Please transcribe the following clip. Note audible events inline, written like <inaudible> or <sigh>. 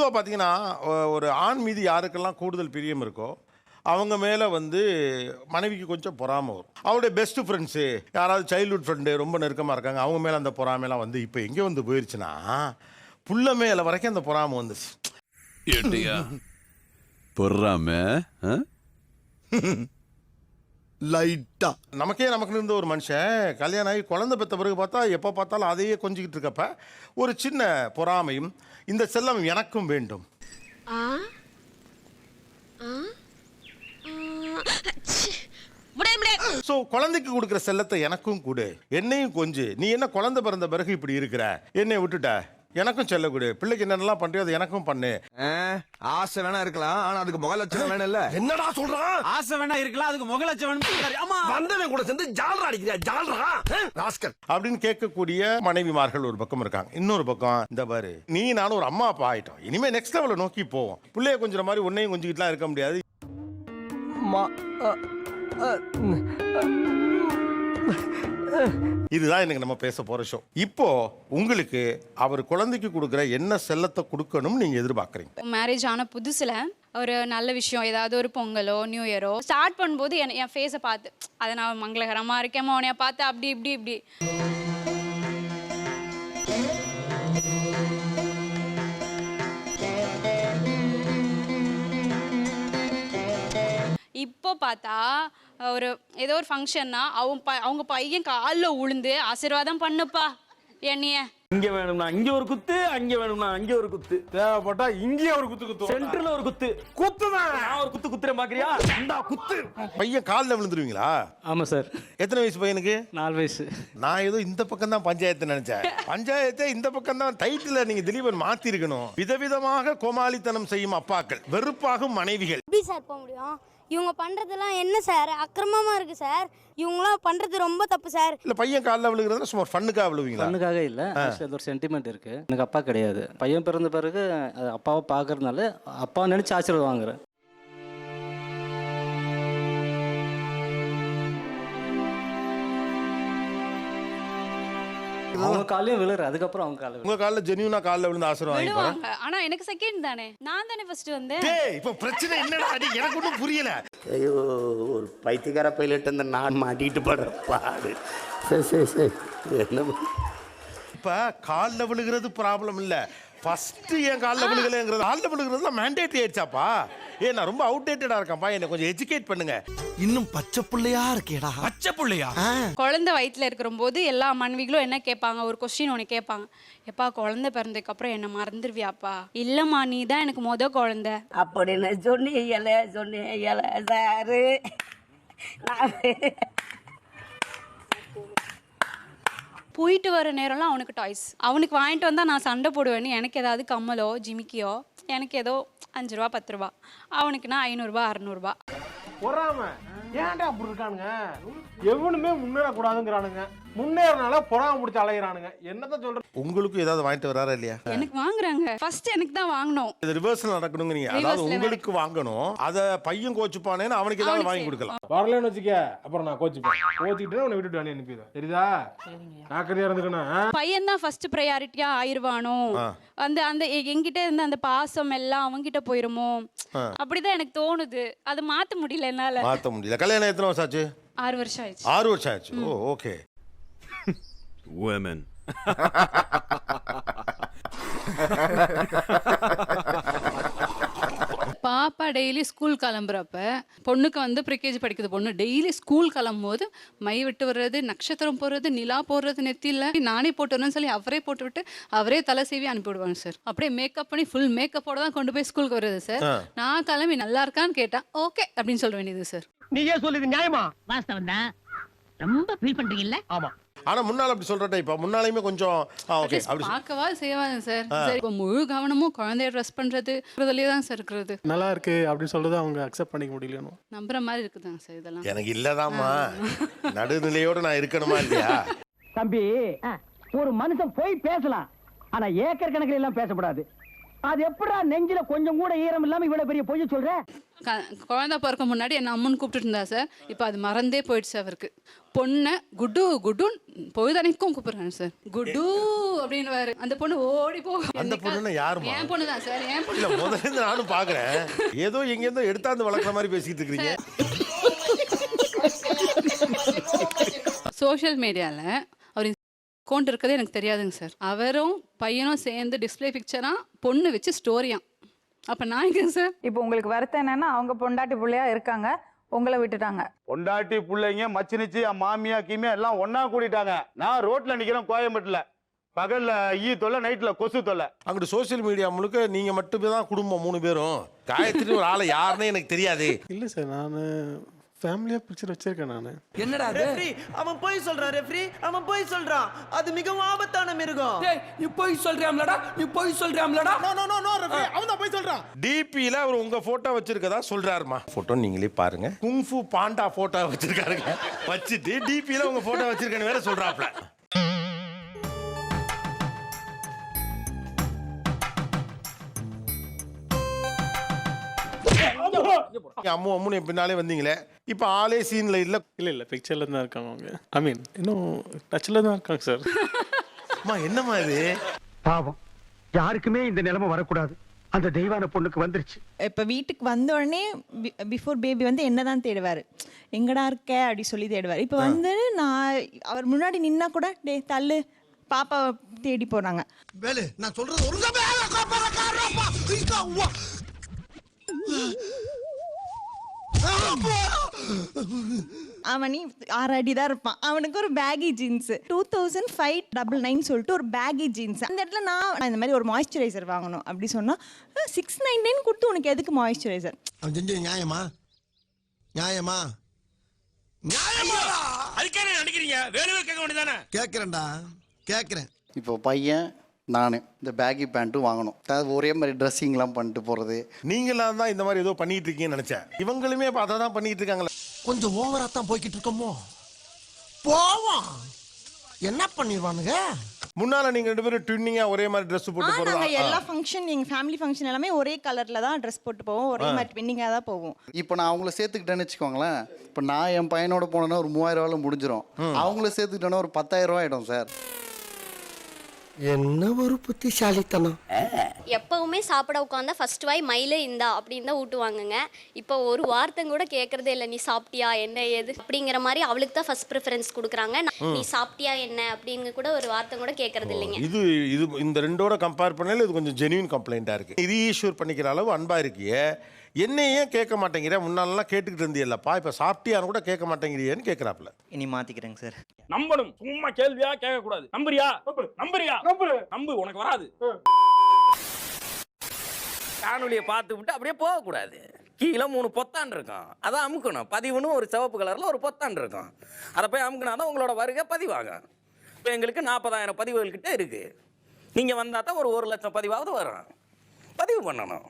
பொதுவாக பார்த்தீங்கன்னா ஒரு ஆண் மீது யாருக்கெல்லாம் கூடுதல் பிரியம் இருக்கோ அவங்க மேலே வந்து மனைவிக்கு கொஞ்சம் பொறாமை வரும். அவருடைய பெஸ்ட் ஃப்ரெண்ட்ஸு யாராவது சைல்ட்ஹுட் ஃப்ரெண்டு ரொம்ப நெருக்கமாக இருக்காங்க அவங்க மேலே அந்த பொறாமைலாம் வந்து இப்போ எங்கே வந்து போயிருச்சுன்னா புள்ள மேலே வரைக்கும் அந்த பொறாமை வந்துச்சு. ஏட்டியா <laughs> பொறாம ஆ? <laughs> லைட்டா. நமக்கே நமக்கு இருந்த ஒரு மனுஷன் கல்யாணம் ஆகி குழந்தை பெற்ற பிறகு பார்த்தா எப்போ பார்த்தாலும் அதையே கொஞ்சிக்கிட்டு இருக்கப்ப ஒரு சின்ன பொறாமையும் இந்த செல்லம் எனக்கும் வேண்டும். ஸோ குழந்தைக்கு கொடுக்குற செல்லத்தை எனக்கும் கொடு. என்னையும் கொஞ்சு. நீ என்ன குழந்தை பிறந்த பிறகு இப்படி இருக்கிற? என்னை விட்டுட்ட. எனக்கும் செல்ல கொடு பிள்ளைக்கு என்னென்னலாம் பண்ணுறியோ அதை எனக்கும் பண்ணு. ஆசை வேணா இருக்கலாம். ஆனா அதுக்கு முக லட்சணம் வேணும் இல்ல என்னடா சொல்றான் ஆசை வேணா இருக்கலாம். அதுக்கு முகலட்சம் ஆமா. வந்தவன் கூட சேர்ந்து ஜால்ரா அடிக்கிறியா? ஜால்ரா? ராஸ்கல். அப்படின்னு கேட்கக்கூடிய மனைவிமார்கள் ஒரு பக்கம் இருக்காங்க. இன்னொரு பக்கம் இந்த பாரு நீ நானும் ஒரு அம்மா அப்பா ஆயிட்டோம். இனிமே நெக்ஸ்ட் லெவலில் நோக்கி போவோம். பிள்ளைய கொஞ்சம் மாதிரி உன்னையும் கொஞ்சிக்கிட்டுலாம் இருக்க முடியாது. இதுதான் எனக்கு நம்ம பேச போற ஷோ இப்போ உங்களுக்கு அவர் குழந்தைக்கு கொடுக்குற என்ன செல்லத்தை கொடுக்கணும்னு நீங்க எதிர்பார்க்குறீங்க? மேரேஜ் ஆன புதுசில் ஒரு நல்ல விஷயம் ஏதாவது ஒரு பொங்கலோ நியூ இயரோ ஸ்டார்ட் பண்ணும்போது என் என் ஃபேஸை பார்த்து அதை நான் மங்களகரமாக இருக்கேன் உன்னைய பார்த்து அப்படி இப்படி இப்படி. இப்போ பார்த்தா ஒரு ஏதோ ஒரு ஃபங்க்ஷன்னா அவங்க ப அவங்க பையன் காலில் உளுந்து ஆசீர்வாதம் பண்ணுப்பா என்னைய. இங்க வேணும்னா இங்க ஒரு குத்து அங்க வேணும்னா அங்க ஒரு குத்து. தேவைப்பட்டா இங்கேயே ஒரு குத்து குத்து சென்டர்ல ஒரு குத்து. குத்துதான் நான் ஒரு குத்து குத்துறேன் பாக்குறியா? இந்தா குத்து. பையன் காலில் விழுந்துருவீங்களா? ஆமாம் சார். எத்தனை வயசு பையனுக்கு? நாலு வயசு. நான் ஏதோ இந்த பக்கம் தான் பஞ்சாயத்து நினைச்சேன். பஞ்சாயத்தை இந்த பக்கம் தான் டைட்டில் நீங்க திலீபன் மாத்தி இருக்கணும் விதவிதமாக கோமாளித்தனம் செய்யும் அப்பாக்கள் வெறுப்பாகும் மனைவிகள். எப்படி சார் போக முடியும்? இவங்க பண்ணுறதெல்லாம் என்ன சார்? அக்கிரமமாக இருக்குது சார். இவங்களாம் பண்ணுறது ரொம்ப தப்பு சார். இல்ல பையன் காலில் விழுகிறதுனா சும்மா ஃபண்ணுக்காக விழுவீங்களா? கண்ணுக்காக இல்லை. அது ஒரு சென்டிமெண்ட் இருக்கு. எனக்கு அப்பா கிடையாது. பையன் பிறந்த பிறகு அது அப்பாவை பார்க்கறதுனால அப்பா நினைச்சு ஆசீர்வாதம் வாங்குறேன். அவங்க காலையும் விழுற அதுக்கப்புறம் அவங்க காலையும் உங்க காலில் ஜெனியூனா காலில் விழுந்து ஆசிரம் வாங்கி போறேன். விழுவாங்க. ஆனா எனக்கு செகண்ட் தானே. நான் தானே ஃபர்ஸ்ட் வந்தேன் டேய் இப்போ பிரச்சனை என்னடா அடி? எனக்கு ஒன்றும் புரியல. ஐயோ ஒரு பைத்தியக்கார பைலட் அந்த நான் மாட்டிட்டு படுற பாடு. சரி சரி சரி என்ன பண்றது? இப்ப காலில் விழுகிறது ப்ராப்ளம் இல்ல. ஃபர்ஸ்ட் என் காலில் விழுகலைங்கிறது காலில் விழுகிறதுலாம் மேண்டேட்ரி ஆயிடுச்சாப்பா? ஏ நான் ரொம்ப அவுடேட்டடா இருக்கேன்ப்பா. என்னை கொஞ்சம் எஜுகேட் பண்ணுங்க. இன்னும் பச்சை புள்ளையா இருக்கேடா. பச்சை புள்ளையா? குழந்தை வயிற்றுல இருக்கிற போது எல்லா மனைவிகளும் என்ன கேட்பாங்க? ஒரு கொஸ்டின் ஒன்று கேட்பாங்க. எப்பா குழந்தை பிறந்ததுக்கு அப்புறம் என்ன மறந்துடுவியாப்பா இல்லம்மா நீ தான் எனக்கு முத குழந்தை. அப்படின்னு சொன்னீங்களே சொன்னீங்களே சாரு போயிட்டு வர நேரம்லாம் அவனுக்கு டாய்ஸ் அவனுக்கு வாங்கிட்டு வந்தால் நான் சண்டை போடுவேன்னு எனக்கு ஏதாவது கம்மலோ ஜிமிக்கியோ எனக்கு ஏதோ அஞ்சு ரூபா பத்து ரூபா. அவனுக்கு ஐநூறுரூபா அறநூறுபா ஏன்டா அப்படி இருக்கானுங்க? எவனுமே முன்னேற கூடாதுங்கிறானுங்க முன்னேறனால பொறாம பிடிச்சி அலையிறானுங்க. என்னதான் சொல்ற உங்களுக்கும் ஏதாவது வாங்கிட்டு வராரா இல்லையா? எனக்கு வாங்குறாங்க. ஃபர்ஸ்ட் எனக்கு தான் வாங்கணும். இது ரிவர்ஸில் நடக்கணுங்க நீங்க அதாவது உங்களுக்கு வாங்கணும். அதை பையன் கோச்சுப்பானேன்னு அவனுக்கு ஏதாவது வாங்கி. கொடுக்கலாம். வரலன்னு வச்சுக்க அப்புறம் நான் கோச்சிப்பேன். கோச்சிக்கிட்டு உன்னை விட்டுட்டு அனுப்பிடுவேன் தெரியுதா? நாக்கரியா இருந்துக்கணும். பையன் தான் ஃபர்ஸ்ட் ப்ரையாரிட்டியா ஆயிருவானோ அந்த அந்த எ- என்கிட்ட இருந்த அந்த பாசம் எல்லாம் அவன்கிட்ட போயிருமோ? அப்படிதான் எனக்கு தோணுது. அதை மாத்த முடியல என்னால. மாற்ற முடியல. கல்யாணம் எத்தனை வருஷம் ஆச்சு? ஆறு வருஷம் ஆயிடுச்சு. ஆறு வருஷம் ஆச்சு. Oh okay. Women. பாப்பா டெய்லி ஸ்கூல் கிளம்புறப்ப பொண்ணுக்கு வந்து ப்ரிகேஜி படிக்குது பொண்ணு. டெய்லி ஸ்கூல் கிளம்பும் போது மை விட்டு வர்றது நட்சத்திரம் போடுறது நிலா போடுறது நெத்தியில் நானே போட்டு வரேன்னு சொல்லி அவரே போட்டு விட்டு அவரே தலை சீவி அனுப்பி விடுவாங்க சார் அப்படியே மேக்கப் பண்ணி ஃபுல் மேக்கப்போட தான் கொண்டு போய் ஸ்கூலுக்கு வருது சார் நான் கிளம்பி நல்லா இருக்கான்னு கேட்டேன் ஓகே அப்படின்னு சொல்ல வேண்டியது சார் நீயே சொல்லுது நியாயமா? வாஸ்தவம் தான் ரொம்ப ஃபீல் பண்றீங்கல்ல? ஆமா. ஆனா முன்னால அப்படி சொல்ற டைப்பா முன்னாலையுமே கொஞ்சம் ஓகே அப்படி பார்க்கவா செய்வாங்க சார்? சரி இப்போ முழு கவனமும் குழந்தைய ட்ரெஸ் பண்ணுறது இதுலேயே தான் சார் இருக்கிறது. நல்லா இருக்கு அப்படின்னு சொல்றது அவங்க அக்செப்ட் பண்ணிக்க முடியலன்னு. நம்புற மாதிரி இருக்குதாங்க சார் இதெல்லாம். எனக்கு இல்லதாம்மா. நடுநிலையோட நான் இருக்கணுமா இல்லையா? தம்பி ஒரு மனுஷன் போய் பேசலாம். ஆனா ஏக்கர் கணக்கில் எல்லாம் பேசக்கூடாது அது எப்படா நெஞ்சில கொஞ்சம் கூட ஈரம் இல்லாம இவ்வளவு பெரிய பொய்ய சொல்ற? க குழந்த பிறக்க முன்னாடி என்ன அம்மன் இருந்தா சார். இப்போ அது மறந்தே போயிடுச்சு அவருக்கு. பொண்ணை குட்டு குட்டுன்னு பொழுதனைக்கும் கூப்பிடுறாங்க சார். குட்டு அப்படின்னு அந்த பொண்ணு ஓடி போகும். அந்த பொண்ணுன்னா யாரும்மா? என் பொண்ணு தான் சார் என் இல்ல பொண்ணு முதல்ல நானும் பாக்குறேன். ஏதோ எங்கேருந்தோ எடுத்தாந்து வளர்க்குற மாதிரி பேசிட்டு இருக்கிறீங்க. சோஷியல் மீடியாவில் அவர் அக்கௌண்ட் இருக்கதே எனக்கு தெரியாதுங்க சார். அவரும் பையனும் சேர்ந்து டிஸ்ப்ளே பிக்சராக பொண்ணு வச்சு ஸ்டோரியாம் அப்போ நான் எங்க சார் இப்போ உங்களுக்கு வருத்தம் என்னன்னா அவங்க பொண்டாட்டி பிள்ளையா இருக்காங்க உங்களை விட்டுட்டாங்க. பொண்டாட்டி பிள்ளைங்க மச்சினிச்சு மாமியா கீமியா எல்லாம் ஒண்ணா கூடிட்டாங்க. நான் ரோட்ல நிக்கிறேன் கோயம்பேட்டுல. பகல்ல ஈ தொல்லை நைட்ல கொசு தொல்லை. அங்கிட்டு சோஷியல் மீடியா முழுக்க நீங்க மட்டுமே தான் குடும்பம் மூணு பேரும். காயத்ரி ஒரு ஆளை யாருன்னே எனக்கு தெரியாது. இல்ல சார் நான் ஃபேமிலியா பிக்சர் வச்சிருக்கேன் நான். என்னடா ரெஃப்ரி அவன் போய் சொல்றான் ரெஃப்ரி அவன் போய் சொல்றான். அது மிகவும் ஆபத்தான மிருகம். நீ போய் சொல்றியாம்லடா? நீ போய் சொல்றியாம்லடா? அவன் தான் போய் சொல்றான். டிபியில அவர் உங்க போட்டோ வச்சிருக்கதா சொல்றாருமா? போட்டோ நீங்களே பாருங்க. குங்ஃபு பாண்டா போட்டோ வச்சிருக்காருங்க. வச்சுட்டு டிபியில உங்க போட்டோ வச்சிருக்கேன்னு வேற சொல்றாப்ல நீங்க அம்மு அம்முன்னு பின்னாலே வந்தீங்களே? இப்போ ஆளே சீன்ல இல்ல. இல்ல இல்ல பிக்சர்ல தான் இருக்காங்க அவங்க. ஐ மீன் இன்னும் டச்ல தான் இருக்காங்க சார் அம்மா என்னம்மா இது? பாவம். யாருக்குமே இந்த நிலைமை வரக்கூடாது. அந்த தெய்வான பொண்ணுக்கு வந்துருச்சு. இப்போ வீட்டுக்கு வந்த உடனே பிஃபோர் பேபி வந்து என்ன தான் தேடுவார்? எங்கடா இருக்க? அப்படி சொல்லி தேடுவார். இப்போ வந்து நான் அவர் முன்னாடி நின்னா கூட டே தள்ளு. பாப்பாவை தேடி போகிறாங்க வேலு நான் சொல்றது ஒரு அவனி ஆறு அடி தான் இருப்பான். அவனுக்கு ஒரு baggy jeans two thousand five double nine சொல்லிட்டு ஒரு பேகி ஜீன்ஸ் அந்த இடத்துல நான் இந்த மாதிரி ஒரு மாய்ஸ்சரைசர் வாங்கணும் அப்படி சொன்னால் சிக்ஸ் நைன் நைன் கொடுத்து உனக்கு எதுக்கு மாய்ஸ்சரைசர் நியாயமா? நியாயமா? நியாயமா அதுக்கே நினைக்கிறீங்க வேணுவே கேட்க வேண்டியதானே கேக்குறேன்டா. கேக்குறேன். இப்போ பையன் நான் இந்த பேகி பேண்ட்டும் வாங்கணும். அதாவது ஒரே மாதிரி ட்ரெஸ்ஸிங்லாம் பண்ணிட்டு போகிறது நீங்களாம் தான் இந்த மாதிரி ஏதோ பண்ணிட்டு இருக்கீங்கன்னு நினைச்சேன். இவங்களுமே இப்போ அதை தான் பண்ணிட்டு இருக்காங்களே. கொஞ்சம் ஓவரா தான் போய்கிட்டு இருக்கோமோ? போவோம். என்ன பண்ணிடுவானுங்க? முன்னால நீங்க ரெண்டு பேரும் ட்வின்னிங்கா ஒரே மாதிரி ட்ரெஸ் போட்டு போறது? எல்லா ஃபங்க்ஷன் எங்கள் ஃபேமிலி ஃபங்க்ஷன் எல்லாமே ஒரே கலரில் தான் ட்ரெஸ் போட்டு போவோம். ஒரே மாதிரி ட்வின்னிங்காக தான் போவோம். இப்போ நான் அவங்கள சேர்த்துக்கிட்டேன்னு வச்சுக்கோங்களேன். இப்போ நான் என் பையனோட போனேன்னா ஒரு மூவாயிரம் ரூபாயில் முடிஞ்சிடும் அவங்கள சேர்த்துக்கிட்டேன்னா ஒரு பத்தாயிரம் ரூபாய் ஆகிடும் சார். என்ன ஒரு புத்திசாலித்தனம். எப்பவுமே சாப்பிட உட்காந்தா ஃபர்ஸ்ட் வாய் மயிலே இந்தா அப்படின்னு தான் ஊட்டுவாங்கங்க. இப்போ ஒரு வார்த்தை கூட கேட்கறதே இல்லை. நீ சாப்பிட்டியா? என்ன ஏது? அப்படிங்கிற மாதிரி அவளுக்கு தான் ஃபர்ஸ்ட் ப்ரிஃபரன்ஸ் கொடுக்குறாங்க. நீ சாப்பிட்டியா என்ன? அப்படின்னு கூட ஒரு வார்த்தை கூட கேட்கறது இல்லைங்க. இது இது இந்த ரெண்டோட கம்பேர் பண்ணல இது கொஞ்சம் ஜெனியூன் கம்ப்ளைண்டா இருக்கு. இது ஈஸ்வர் பண்ணிக்கிற அளவு அன்பா இருக்கியே. என்ன ஏன் கேட்க மாட்டேங்கிற? முன்னாலலாம் கேட்டுக்கிட்டு இருந்தியல்லப்பா. இப்போ சாப்பிட்டியான்னு கூட கேட்க மாட்டேங்கிறியேன்னு கேட்குறாப்ல இனி மாற்றிக்கிறேங்க சார். நம்பணும். சும்மா கேள்வியா கேட்க கூடாது நம்புறியா நம்புறியா? நம்பு. உனக்கு வராது. காணொலியை பார்த்து விட்டு அப்படியே போகக்கூடாது. கீழே மூணு பொத்தான் இருக்கும். அதை அமுக்கணும். பதிவுன்னு ஒரு சிவப்பு கலரில் ஒரு பொத்தான் இருக்கும். அதை போய் அமுக்கினா தான் உங்களோட வருகை பதிவாகும். இப்போ எங்களுக்கு நாற்பதாயிரம் பதிவுகள் கிட்ட இருக்குது நீங்கள் வந்தால் தான் ஒரு ஒரு லட்சம் பதிவாவது வரும். பதிவு பண்ணணும்.